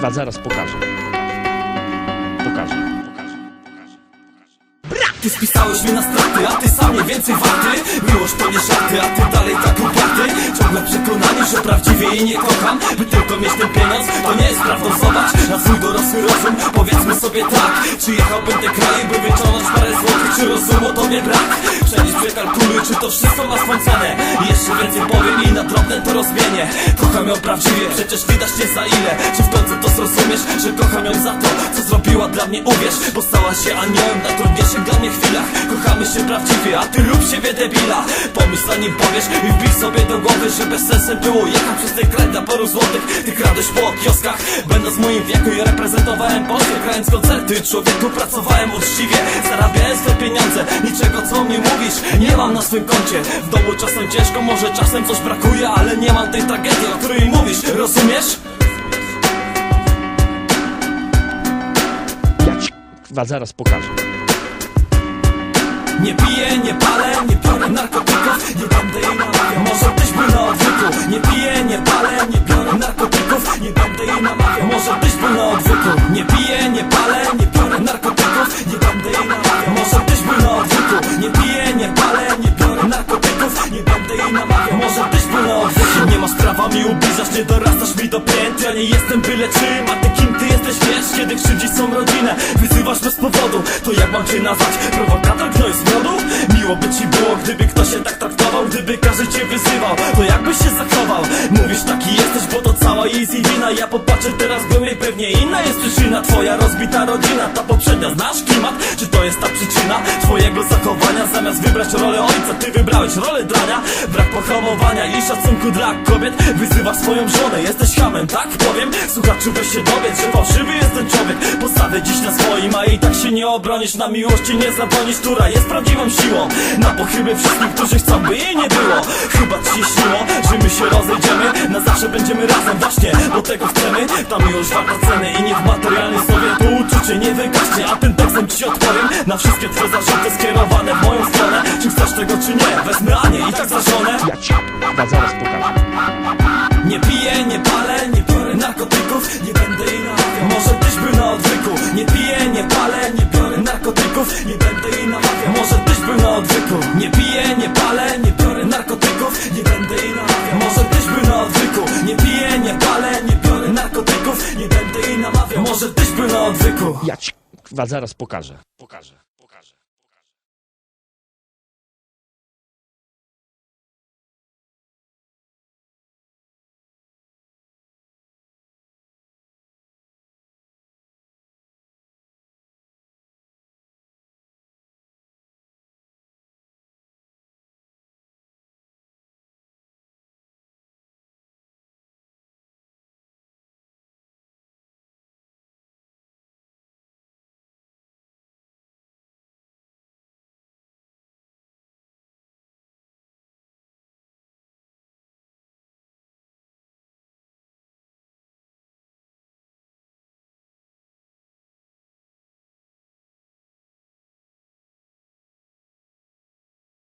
Kurwa, zaraz pokażę. Pokażę. Ty spisałeś mnie na straty, a ty sam nie więcej warty. Miłość to nie żarty, a ty dalej tak uparty. Ciągle przekonany, że prawdziwie jej nie kocham. By tylko mieć ten pieniądz, to nie jest prawdą. Zobacz na swój dorosły rozum, powiedzmy sobie tak Czy jechałbym te kraje, by wyciągnąć parę złotych? Czy rozumu tobie brak? Przenieś przekalkuluj, czy to wszystko ma swą Jeszcze więcej powiem i na drobne to rozmienię. Kocham ją prawdziwie, przecież widać nie za ile. Czy w końcu to Zrobiła dla mnie, uwierz Bo stała się aniołem w najtrudniejszych dla mnie chwilach Kochamy się prawdziwie, a ty lub siebie debila. Pomyśl zanim powiesz i wbij sobie do głowy Że bez sensem było jechać przez ten kraj dla paru złotych. Ty kradłeś po kioskach, będąc w moim wieku I reprezentowałem Polskę, grając koncerty. Człowieku pracowałem uczciwie, zarabiałem swoje pieniądze. Niczego co mi mówisz, nie mam na swym koncie. W domu czasem ciężko, może czasem coś brakuje Ale nie mam tej tragedii, o której mówisz, rozumiesz? Kurwa, zaraz pokażę. Nie piję, nie palę, nie biorę narkotyków Nie będę jej namawiał, może tyś był na odwyku. Nie piję, nie palę, nie biorę narkotyków Nie będę jej namawiał, może tyś był na odwyku. Nie piję, nie palę, nie biorę narkotyków Nie będę jej namawiał, może tyś był na odwyku. Nie piję, nie palę, nie biorę narkotyków Nie będę jej namawiał, może tyś był na odwyku. Nie masz prawa mi ubliżać, nie dorastasz mi do pięty Ja nie jestem byle czym, a ty Kiedy krzywdzisz są rodzinę, wyzywasz bez powodu To jak mam cię nazwać? Prowokator, gnoj z miodu? Miło by ci było, gdyby ktoś się tak traktował Gdyby każdy cię wyzywał, to jakbyś się zachował? Mówisz taki jesteś, bo to cała jej wina Ja popatrzę teraz głębiej, pewnie inna jest przyczyna. Twoja rozbita rodzina, ta poprzednia Znasz klimat? Czy to jest ta przyczyna twojego zachowania? Zamiast wybrać rolę ojca, ty wybrałeś rolę drania. Brak pohamowania i szacunku dla kobiet Wyzywasz swoją żonę, jesteś hamem, tak powiem? Słuchaczu, weź się dowiedz, że fałszywy jest ten człowiek. Postawię dziś na swoim, a i tak się nie obronisz. Na miłości nie zabronisz, która jest prawdziwą siłą. Na pochybę wszystkich, którzy chcą, by jej nie było. Chyba ci się śniło, że my się rozejdziemy. Na zawsze będziemy razem, właśnie, bo tego chcemy. Ta miłość warta ceny i niech materialnie sobie to uczucie nie wygaśnie A tym tekstem ci odpowiem. Na wszystkie twoje zarzuty skierowane w moją stronę. Czy chcesz tego, czy nie, wezmę Anię i tak za żonę. Ja ci kurwa, zaraz pokażę. nie piję, nie palę, nie biorę narkotyków. Nie będę jej namawiał, może tyś był na odwyku. Nie piję, nie palę, nie biorę narkotyków. Nie będę jej namawiał, może tyś był na odwyku. Nie piję, Może był na odwyku. Ja ci, kurwa, zaraz pokażę. Pokażę.